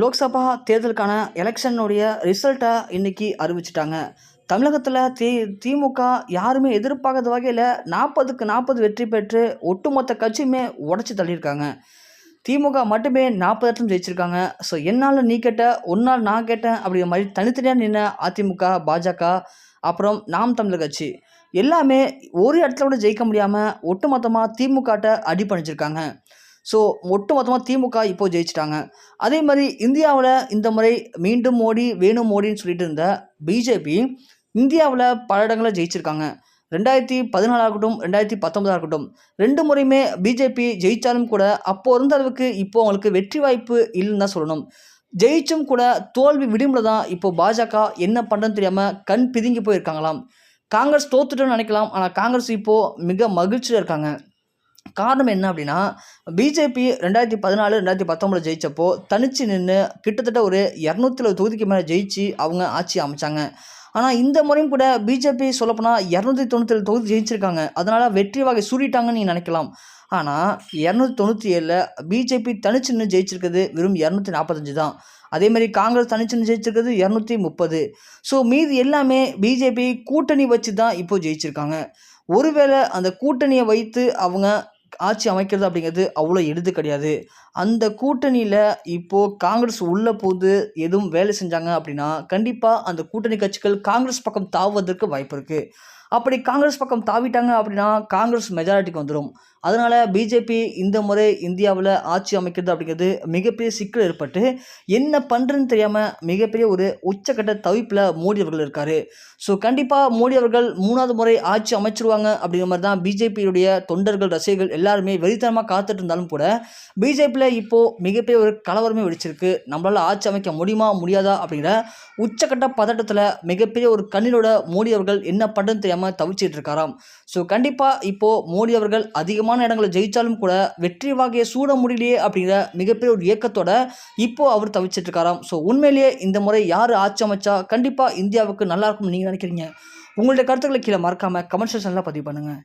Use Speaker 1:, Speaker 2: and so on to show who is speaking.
Speaker 1: லோக்சபா தேர்தலுக்கான எலெக்ஷனுடைய ரிசல்ட்டை இன்னைக்கு அறிவிச்சிட்டாங்க. தமிழகத்தில் தி திமுக யாருமே எதிர்பார்க்காத வகையில் நாற்பதுக்கு நாற்பது வெற்றி பெற்று ஒட்டுமொத்த கட்சியுமே உடச்சி தள்ளியிருக்காங்க. திமுக மட்டுமே நாற்பது இடத்துல ஜெயிச்சிருக்காங்க. ஸோ என்னால் நீ கேட்ட ஒன்னால் நான் கேட்டேன் அப்படிங்கிற மாதிரி தனித்தனியாக நின்ன அதிமுக பாஜக அப்புறம் நாம் தமிழர் கட்சி எல்லாமே ஒரு இடத்துல கூட ஜெயிக்க முடியாமல் ஒட்டுமொத்தமாக திமுகட்ட அடி பண்ணிச்சிருக்காங்க ஸோ ஒட்டுமொத்தமாக திமுக இப்போ ஜெயிச்சிட்டாங்க. அதே மாதிரி இந்தியாவில் இந்த முறை மீண்டும் மோடி வேணும் மோடின்னு சொல்லிட்டு இருந்த பிஜேபி இந்தியாவில் பல இடங்களில் ஜெயிச்சிருக்காங்க. ரெண்டாயிரத்தி பதினாலாக இருக்கட்டும் ரெண்டாயிரத்தி பத்தொன்பதாக இருக்கட்டும் ரெண்டு முறையுமே பிஜேபி ஜெயித்தாலும் கூட அப்போ இருந்த அளவுக்கு இப்போ அவங்களுக்கு வெற்றி வாய்ப்பு இல்லைன்னு தான் சொல்லணும். ஜெயிச்சும் கூட தோல்வி விடுமுறை தான் இப்போ பாஜக என்ன பண்ணுறதுன்னு தெரியாமல் கண் பிதுங்கி போயிருக்காங்களாம். காங்கிரஸ் தோத்துட்டோன்னு நினைக்கலாம் ஆனால் காங்கிரஸ் இப்போது மிக மகிழ்ச்சியில் இருக்காங்க. காரணம் என்ன அப்படின்னா பிஜேபி ரெண்டாயிரத்தி பதினாலு ரெண்டாயிரத்தி பத்தொம்பதில் ஜெயித்தப்போ தனிச்சு நின்று கிட்டத்தட்ட ஒரு இரநூத்தி தொகுதிக்கு மேலே ஜெயிச்சு அவங்க ஆட்சி அமைச்சாங்க. ஆனால் இந்த முறையும் கூட பிஜேபி சொல்லப்போனால் இரநூத்தி தொண்ணூற்றி தொகுதி ஜெயிச்சிருக்காங்க. அதனால் வெற்றி வகை சூடிட்டாங்கன்னு நீங்கள் நினைக்கலாம். ஆனால் இரநூத்தி தொண்ணூற்றி ஏழில் பிஜேபி தனிச்சு நின்று ஜெயிச்சிருக்கிறது வெறும் இரநூத்தி நாற்பத்தஞ்சு தான். அதேமாதிரி காங்கிரஸ் தனிச்சு ஜெயிச்சிருக்கிறது இரநூத்தி முப்பது. ஸோ மீதி எல்லாமே பிஜேபி கூட்டணி வச்சு தான் இப்போது ஜெயிச்சிருக்காங்க. ஒருவேளை அந்த கூட்டணியை வைத்து அவங்க ஆட்சி அமைக்கிறது அப்படிங்கிறது அவ்வளோ எளிது கிடையாது. அந்த கூட்டணியில் இப்போது காங்கிரஸ் உள்ள போது எதுவும் வேலை செஞ்சாங்க அப்படின்னா கண்டிப்பாக அந்த கூட்டணி கட்சிகள் காங்கிரஸ் பக்கம் தாவுவதற்கு வாய்ப்பு இருக்குது அப்படி காங்கிரஸ் பக்கம் தாவிட்டாங்க அப்படின்னா காங்கிரஸ் மெஜாரிட்டிக்கு வந்துடும் அதனால் பிஜேபி இந்த முறை இந்தியாவில் ஆட்சி அமைக்கிறது அப்படிங்கிறது மிகப்பெரிய சிக்கல் ஏற்பட்டு என்ன பண்ணுறதுன்னு தெரியாமல் மிகப்பெரிய ஒரு உச்சக்கட்ட தவிப்பில் மோடி அவர்கள் இருக்கார். ஸோ கண்டிப்பாக மோடி அவர்கள் மூணாவது முறை ஆட்சி அமைச்சிருவாங்க அப்படிங்கிற மாதிரி தான் பிஜேபியுடைய தொண்டர்கள் ரசிகர்கள் எல்லாருமே வெறித்தனமாக காத்துட்டு இருந்தாலும் கூட பிஜேபியில் இப்போது மிகப்பெரிய ஒரு கலவரமே வெடிச்சிருக்கு. நம்மளால் ஆட்சி அமைக்க முடியுமா முடியாதா அப்படிங்கிற உச்சக்கட்ட பதட்டத்தில் மிகப்பெரிய ஒரு கண்ணினோட மோடி அவர்கள் என்ன பண்ணுறதுன்னு தெரியாமல் தவிச்சிட்டு இருக்காராம். ஸோ கண்டிப்பாக இப்போது மோடி அவர்கள் அதிகமாக அதிகமான இடங்களை ஜெயித்தாலும் கூட வெற்றி வாகையை சூட முடியலையே அப்படிங்கிற மிகப்பெரிய ஒரு இயக்கத்தோட இப்போது அவர் தவிச்சிட்டு இருக்காராம் ஸோ உண்மையிலேயே இந்த முறை யார் ஆட்சி அமைச்சா கண்டிப்பாக இந்தியாவுக்கு நல்லா இருக்கும்னு நீங்கள் நினைக்கிறீங்க? உங்களுடைய கருத்துக்களை கீழே மறக்காமல் கமெண்ட் செக்ஷனில் பதிவு பண்ணுங்கள்